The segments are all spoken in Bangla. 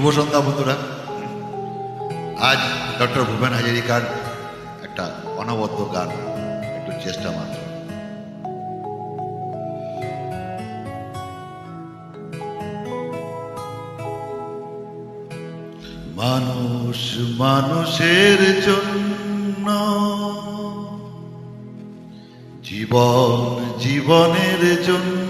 শুভ সন্ধ্যা বন্ধুরা। আজ ডক্টর ভূপেন হাজারিকার একটা অনবদ্য গান, একটু চেষ্টা মাত্র। মানুষ মানুষের জন্য জীবন জীবনের জন্য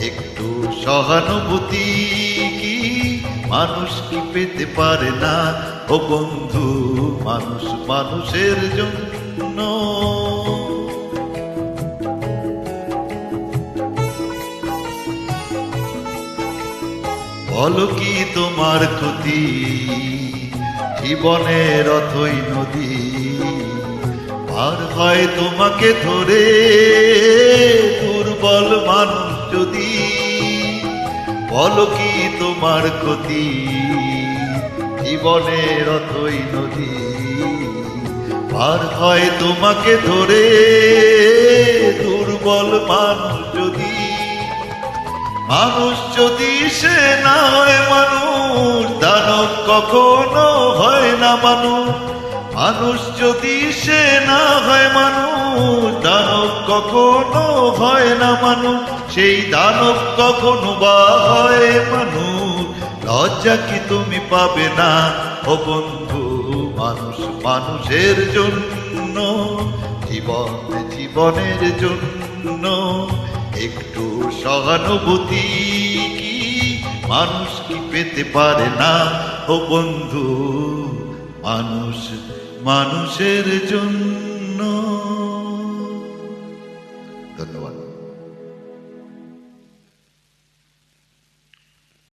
একটু সহানুভূতি কি? মানুষ কি পেতে পারে না? ও বন্ধু, মানুষ মানুষের জন্য। বলো কি তোমার ক্ষতি? জীবনের অথই নদী। পার হয় তোমাকে ধরে দুর্বল মানুষ। যদি বলো কি তোমার ক্ষতি? জীবনের অথই নদী, পার হয় তোমাকে ধরে, দুর্বল মানুষ যদি মানুষ যদি সে না হয় মানুষ, দানব কখনো হয় না মানুষ। মানুষ যদি সে না হয় মানুষ দানব কখনো হয় না মানুষ, সেই দানব কখনো বা হয় মানুষ। লজ্জা কি তুমি পাবে না ও বন্ধু, মানুষ মানুষের জন্য, জীবন জীবনের জন্য। একটু সহানুভূতি কি মানুষ কি পেতে পারে না ও বন্ধু, মানুষ মানুষের জন্য? До